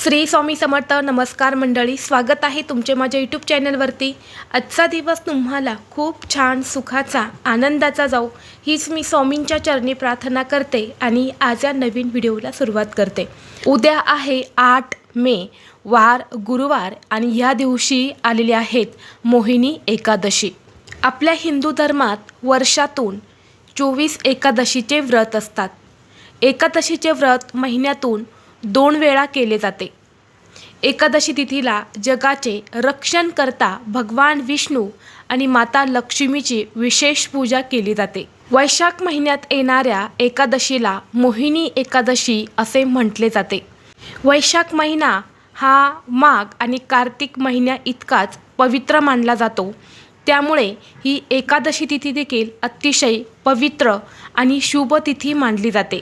श्री स्वामी समर्थ नमस्कार मंडळी स्वागत आहे तुमचे माझ्या यूट्यूब चॅनलवरती आजचा दिवस तुम्हाला खूप छान सुखाचा आनंदाचा जाऊ हीच मी स्वामींच्या चरणी प्रार्थना करते आणि आज या नवीन व्हिडिओला सुरुवात करते. उद्या आहे आठ मे वार गुरुवार आणि ह्या दिवशी आलेले आहेत मोहिनी एकादशी. आपल्या हिंदू धर्मात वर्षातून चोवीस एकादशीचे व्रत असतात. एकादशीचे व्रत महिन्यातून दोन वेळा केले जाते. एकादशी तिथीला जगाचे रक्षण करता भगवान विष्णू आणि माता लक्ष्मीची विशेष पूजा केली जाते. वैशाख महिन्यात येणाऱ्या एकादशीला मोहिनी एकादशी असे म्हटले जाते. वैशाख महिना हा माघ आणि कार्तिक महिन्या इतकाच पवित्र मानला जातो. त्यामुळे ही एकादशी तिथी देखील अतिशय पवित्र आणि शुभ तिथी मानली जाते.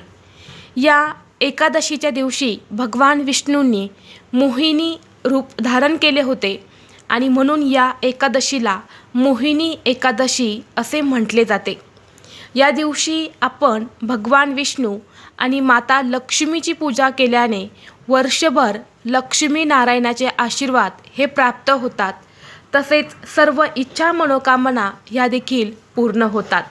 या एकादशीच्या दिवशी भगवान विष्णूंनी मोहिनी रूप धारण केले होते आणि म्हणून या एकादशीला मोहिनी एकादशी असे म्हटले जाते. या दिवशी आपण भगवान विष्णू आणि माता लक्ष्मीची पूजा केल्याने वर्षभर लक्ष्मी नारायणाचे आशीर्वाद हे प्राप्त होतात. तसेच सर्व इच्छा मनोकामना ह्या देखील पूर्ण होतात.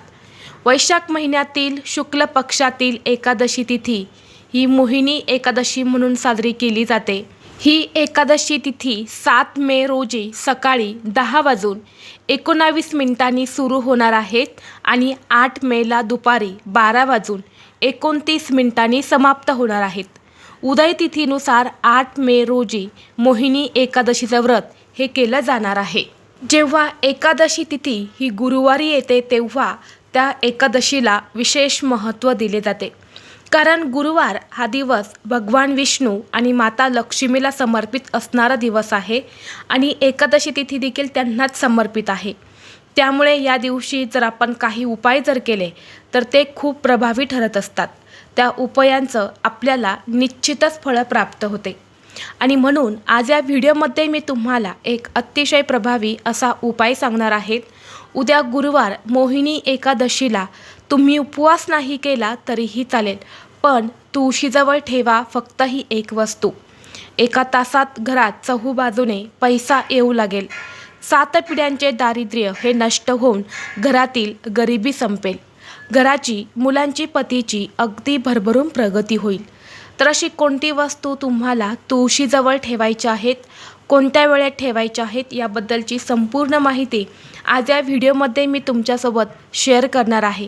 वैशाख महिन्यातील शुक्ल पक्षातील एकादशी तिथी ही मोहिनी एकादशी म्हणून साजरी केली जाते. ही एकादशी तिथी सात मे रोजी सकाळी दहा वाजून एकोणावीस मिनिटांनी सुरू होणार आहेत आणि आठ मेला दुपारी बारा वाजून एकोणतीस मिनिटांनी समाप्त होणार आहेत. उदय तिथीनुसार आठ मे रोजी मोहिनी एकादशीचं व्रत हे केलं जाणार आहे. जेव्हा एकादशी तिथी ही गुरुवारी येते तेव्हा त्या एकादशीला विशेष महत्त्व दिले जाते. कारण गुरुवार हा दिवस भगवान विष्णू आणि माता लक्ष्मीला समर्पित असणारा दिवस आहे आणि एकादशी तिथी देखील त्यांनाच समर्पित आहे. त्यामुळे या दिवशी जर आपण काही उपाय जर केले तर ते खूप प्रभावी ठरत असतात. त्या उपायांचं आपल्याला निश्चितच फळं प्राप्त होते. आणि म्हणून आज या व्हिडिओमध्ये मी तुम्हाला एक अतिशय प्रभावी असा उपाय सांगणार आहेत उद्या गुरुवार मोहिनी एकादशीला तुम्ही उपवास नाही केला तरीही चालेल पण तुळशीजवळ ठेवा फक्त ही एक वस्तू. एका तासात घरात चहू बाजूने पैसा येऊ लागेल. सात पिढ्यांचे दारिद्र्य हे नष्ट होऊन घरातील गरिबी संपेल. घराची मुलांची पतीची अगदी भरभरून प्रगती होईल. तर अशी कोणती वस्तू तुम्हाला तुळशीजवळ ठेवायच्या आहेत कोणत्या वेळेत ठेवायच्या आहेत याबद्दलची संपूर्ण माहिती आज या व्हिडिओमध्ये मी तुमच्यासोबत शेअर करणार आहे.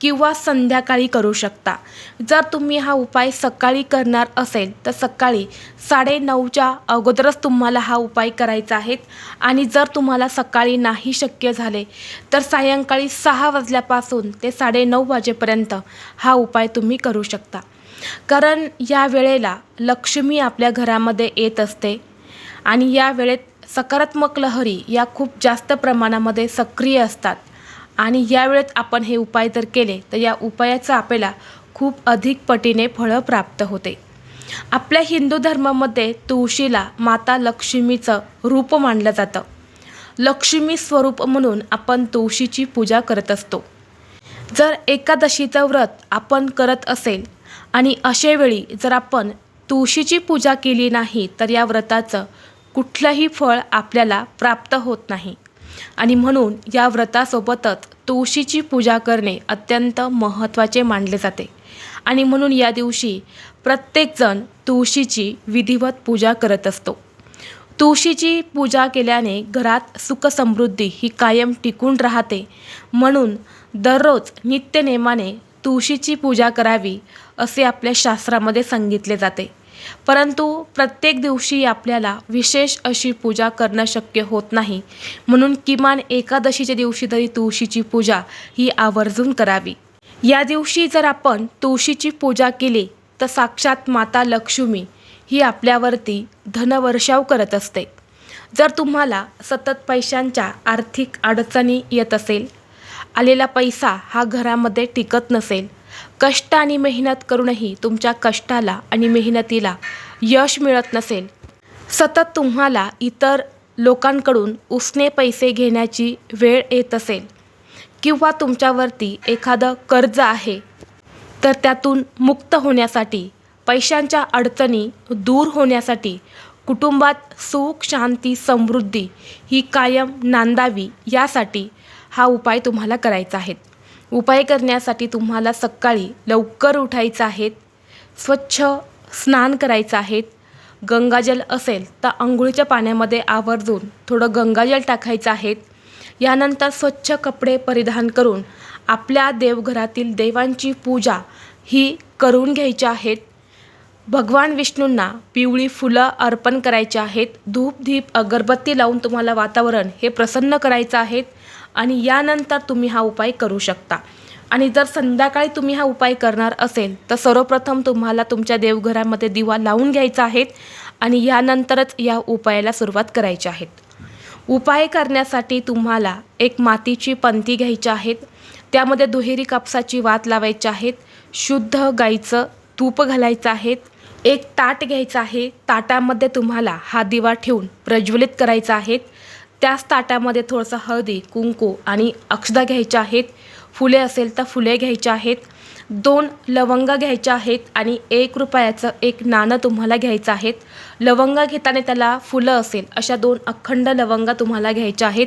किंवा संध्याकाळी करू शकता. जर तुम्ही हा उपाय सकाळी करणार असेल तर सकाळी साडेनऊच्या अगोदरच तुम्हाला हा उपाय करायचा आहे. आणि जर तुम्हाला सकाळी नाही शक्य झाले तर सायंकाळी सहा वाजल्यापासून ते साडेनऊ वाजेपर्यंत हा उपाय तुम्ही करू शकता. कारण या वेळेला लक्ष्मी आपल्या घरामध्ये येत असते आणि या वेळेत सकारात्मक लहरी या खूप जास्त प्रमाणामध्ये सक्रिय असतात. आणि या वेळेत आपण हे उपाय जर केले तर या उपायाचं आपल्याला खूप अधिक पटीने फळं प्राप्त होते. आपल्या हिंदू धर्मामध्ये तुळशीला माता लक्ष्मीचं रूप मानलं जातं. लक्ष्मी स्वरूप म्हणून आपण तुळशीची पूजा करत असतो. जर एकादशीचं व्रत आपण करत असेल आणि अशेवेळी जर आपण तुळशीची पूजा केली नाही तर या व्रताचं कुठलंही फळ आपल्याला प्राप्त होत नाही. आणि म्हणून या व्रतासोबतच तुळशीची पूजा करणे अत्यंत महत्त्वाचे मानले जाते. आणि म्हणून या दिवशी प्रत्येकजण तुळशीची विधिवत पूजा करत असतो. तुळशीची पूजा केल्याने घरात सुखसमृद्धी ही कायम टिकून राहते. म्हणून दररोज नित्यनेमाने तुळशीची पूजा करावी असे आपल्या शास्त्रामध्ये सांगितले जाते. परंतु प्रत्येक दिवशी आपल्याला विशेष अशी पूजा करणं शक्य होत नाही. म्हणून किमान एकादशीच्या दिवशी तरी तुळशीची पूजा ही आवर्जून करावी. या दिवशी जर आपण तुळशीची पूजा केली तर साक्षात माता लक्ष्मी ही आपल्यावरती धनवर्षाव करत असते. जर तुम्हाला सतत पैशांच्या आर्थिक अडचणी येत असेल आलेला पैसा हा घरामध्ये टिकत नसेल कष्ट आणि मेहनत करूनही तुमच्या कष्टाला आणि मेहनतीला यश मिळत नसेल. सतत तुम्हाला इतर लोकांकडून उसने पैसे घेण्याची वेळ येत असेल. किंवा तुमच्यावरती एखादं कर्ज आहे तर त्यातून मुक्त होण्यासाठी पैशांच्या अडचणी दूर होण्यासाठी कुटुंबात सुख शांती समृद्धी ही कायम नांदावी यासाठी हा उपाय तुम्हाला करायचा आहे. उपाय करण्यासाठी तुम्हाला सकाळी लवकर उठायचं आहेत स्वच्छ स्नान करायचं आहे. गंगाजल असेल तर आंघोळीच्या पाण्यामध्ये आवर्जून थोडं गंगाजल टाकायचं आहे. यानंतर स्वच्छ कपडे परिधान करून आपल्या देवघरातील देवांची पूजा ही करून घ्यायची आहेत भगवान विष्णूंना पिवळी फुलं अर्पण करायची आहेत. धूप धीप अगरबत्ती लावून तुम्हाला वातावरण हे प्रसन्न करायचं आहे. आणि यानंतर तुम्ही हा उपाय करू शकता. आणि जर संध्याकाळी तुम्ही हा उपाय करणार असेल तर सर्वप्रथम तुम्हाला तुमच्या देवघरामध्ये दिवा लावून घ्यायचा आहे आणि यानंतरच या उपायाला सुरुवात करायची आहेत उपाय करण्यासाठी तुम्हाला एक मातीची पंती घ्यायची आहेत त्यामध्ये दुहेरी कापसाची वात लावायची आहेत शुद्ध गाईचं तूप घालायचं आहेत एक ताट घ्यायचं आहे ताटामध्ये तुम्हाला हा दिवा ठेवून प्रज्वलित करायचा आहे त्याच ताटामध्ये थोडंसं हळदी कुंकू आणि अक्षदा घ्यायच्या आहेत. फुले असेल तर फुले घ्यायच्या आहेत. दोन लवंग घ्यायच्या आहेत आणि एक रुपयाचं एक नाणं तुम्हाला घ्यायचं आहेत. लवंग घेताना त्याला फुलं असेल अशा दोन अखंड लवंगा तुम्हाला घ्यायच्या आहेत.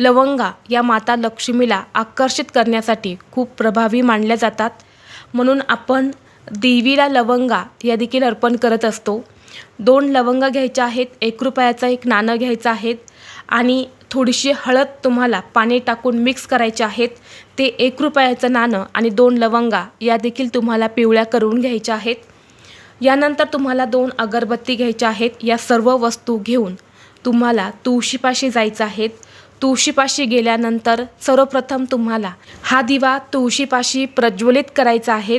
लवंगा या माता लक्ष्मीला आकर्षित करण्यासाठी खूप प्रभावी मानल्या जातात. म्हणून आपण देवीला लवंगा या देखील अर्पण करत असतो. दोन लवंग घ्यायच्या आहेत एक रुपयाचं एक नाणं घ्यायचं आहेत. आणि थोडीशी हळद तुम्हाला पाणी टाकून मिक्स करायचे आहेत. ते एक रुपयाचं नाणं आणि दोन लवंगा या देखील तुम्हाला पिवळ्या करून घ्यायच्या आहेत. यानंतर तुम्हाला दोन अगरबत्ती घ्यायच्या आहेत. या सर्व वस्तू घेऊन तुम्हाला तुळशीपाशी जायचं आहेत. तुळशीपाशी गेल्यानंतर सर्वप्रथम तुम्हाला हा दिवा तुळशीपाशी प्रज्वलित करायचा आहे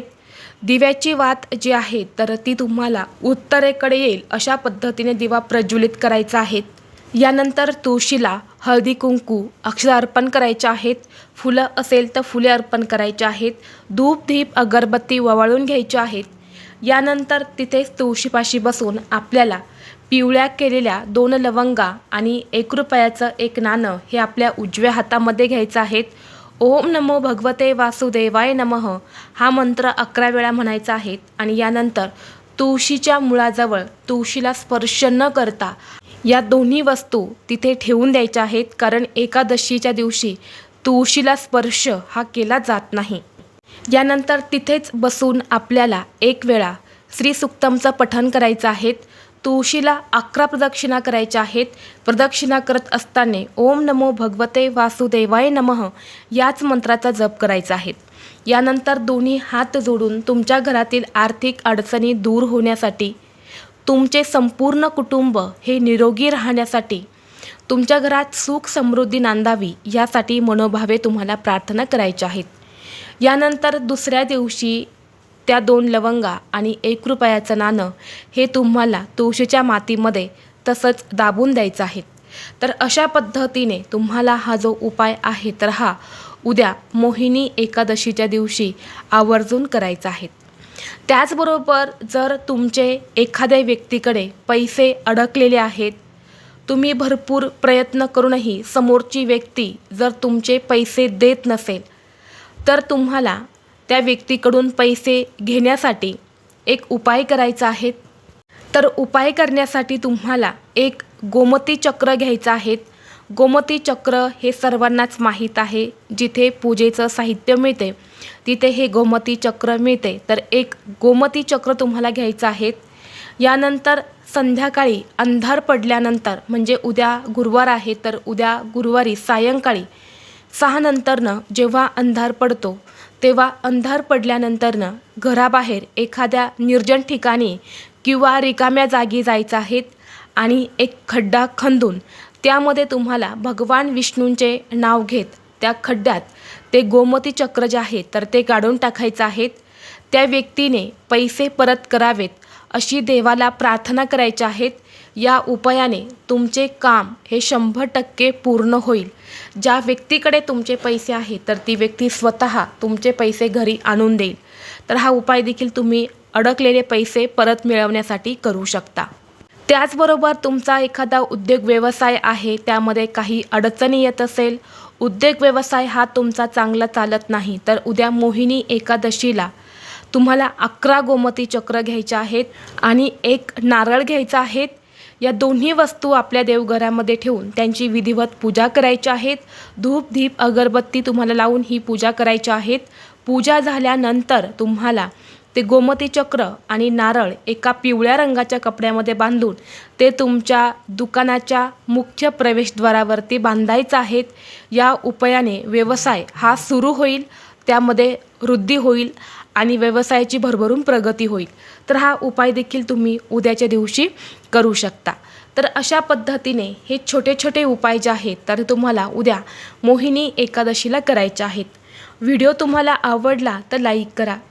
दिव्याची वात जी आहे तर ती तुम्हाला उत्तरेकडे येईल अशा पद्धतीने दिवा प्रज्वलित करायचा आहे. यानंतर तुळशीला हळदी कुंकू अक्षर अर्पण करायचे आहेत. फुलं असेल तर फुले अर्पण करायचे आहेत. धूप धीप अगरबत्ती ववाळून घ्यायचे आहेत. यानंतर तिथेच तुळशीपाशी बसून आपल्याला पिवळ्या केलेल्या दोन लवंगा आणि एक रुपयाचं एक नाणं हे आपल्या उजव्या हातामध्ये घ्यायचं आहेत. ओम नमो भगवते वासुदेवाय नमः. हा मंत्र अकरा वेळा म्हणायचा आहे आणि यानंतर तुळशीच्या मुळाजवळ तुळशीला स्पर्श न करता या दोन्ही वस्तू तिथे ठेवून द्यायच्या आहेत कारण एकादशीच्या दिवशी तुळशीला स्पर्श हा केला जात नाही. यानंतर तिथेच बसून आपल्याला एक वेळा श्रीसुक्तमचं पठण करायचं आहे तुळशीला अकरा प्रदक्षिणा करायच्या आहेत प्रदक्षिणा करत असताना ओम नमो भगवते वासुदेवाय नमः याच मंत्राचा जप करायचा आहे. यानंतर दोन्ही हात जोडून तुमच्या घरातील आर्थिक अडचणी दूर होण्यासाठी तुमचे संपूर्ण कुटुंब हे निरोगी राहण्यासाठी तुमच्या घरात सुख समृद्धी नांदावी यासाठी मनोभावे तुम्हाला प्रार्थना करायच्या आहेत. यानंतर दुसऱ्या दिवशी त्या दोन लवंगा आणि एक रुपयाचं नाणं हे तुम्हाला तुळशीच्या मातीमध्ये तसंच दाबून द्यायचं आहे. तर अशा पद्धतीने तुम्हाला हा जो उपाय आहे तर हा उद्या मोहिनी एकादशीच्या दिवशी आवर्जून करायचा आहे. त्याचबरोबर जर तुमचे एखाद्या व्यक्तीकडे पैसे अडकलेले आहेत तुम्ही भरपूर प्रयत्न करूनही समोरची व्यक्ती जर तुमचे पैसे देत नसेल तर तुम्हाला त्या व्यक्तीकडून पैसे घेण्यासाठी एक उपाय करायचा आहे. तर उपाय करण्यासाठी तुम्हाला एक गोमती चक्र घ्यायचं आहे. गोमती चक्र हे सर्वांनाच माहीत आहे. जिथे पूजेचं साहित्य मिळते तिथे हे गोमती चक्र मिळते. तर एक गोमती चक्र तुम्हाला घ्यायचं आहे. यानंतर संध्याकाळी अंधार पडल्यानंतर म्हणजे उद्या गुरुवार आहे तर उद्या गुरुवारी सायंकाळी सहा नंतरनं जेव्हा अंधार पडतो तेव्हा अंधार पडल्यानंतरनं घराबाहेर एखाद्या निर्जन ठिकाणी किंवा रिकाम्या जागी जायचं आहेत आणि एक खड्डा खंदून त्यामध्ये तुम्हाला भगवान विष्णूंचे नाव घेत त्या खड्ड्यात ते गोमती चक्र जे आहे तर ते काढून टाकायचं आहेत त्या व्यक्तीने पैसे परत करावेत अशी देवाला प्रार्थना करायच्या आहेत या उपायाने तुमचे काम हे शंभर टक्के पूर्ण होईल. ज्या व्यक्तीकडे तुमचे पैसे आहेत तर ती व्यक्ती स्वतः तुमचे पैसे घरी आणून देईल. तर हा उपाय देखील तुम्ही अडकलेले पैसे परत मिळवण्यासाठी करू शकता. त्याचबरोबर तुमचा एखादा उद्योग व्यवसाय आहे त्यामध्ये काही अडचणी येत असेल उद्योग व्यवसाय हा तुमचा चांगला चालत नाही तर उद्या मोहिनी एकादशीला तुम्हाला अकरा गोमती चक्र घ्यायचे आहेत आणि एक नारळ घ्यायचा आहेत या दोन्ही वस्तू आपल्या देवघरामध्ये ठेवून त्यांची विधिवत पूजा करायची आहेत. धूप दीप अगरबत्ती तुम्हाला लावून ही पूजा करायची आहेत. पूजा झाल्यानंतर तुम्हाला ते गोमती चक्र आणि नारळ एका पिवळ्या रंगाच्या कपड्यामध्ये बांधून ते तुमच्या दुकानाच्या मुख्य प्रवेशद्वारावरती बांधायचं आहेत. या उपायाने व्यवसाय हा सुरू होईल त्यामध्ये वृद्धी होईल आणि व्यवसायाची भरभरून प्रगती होईल. तर हा उपाय देखील तुम्ही उद्याच्या दिवशी करू शकता. तर अशा पद्धतीने हे छोटे छोटे उपाय जे आहेत तर तुम्हाला उद्या मोहिनी एकादशीला करायचे आहेत. व्हिडिओ तुम्हाला आवडला तर लाईक करा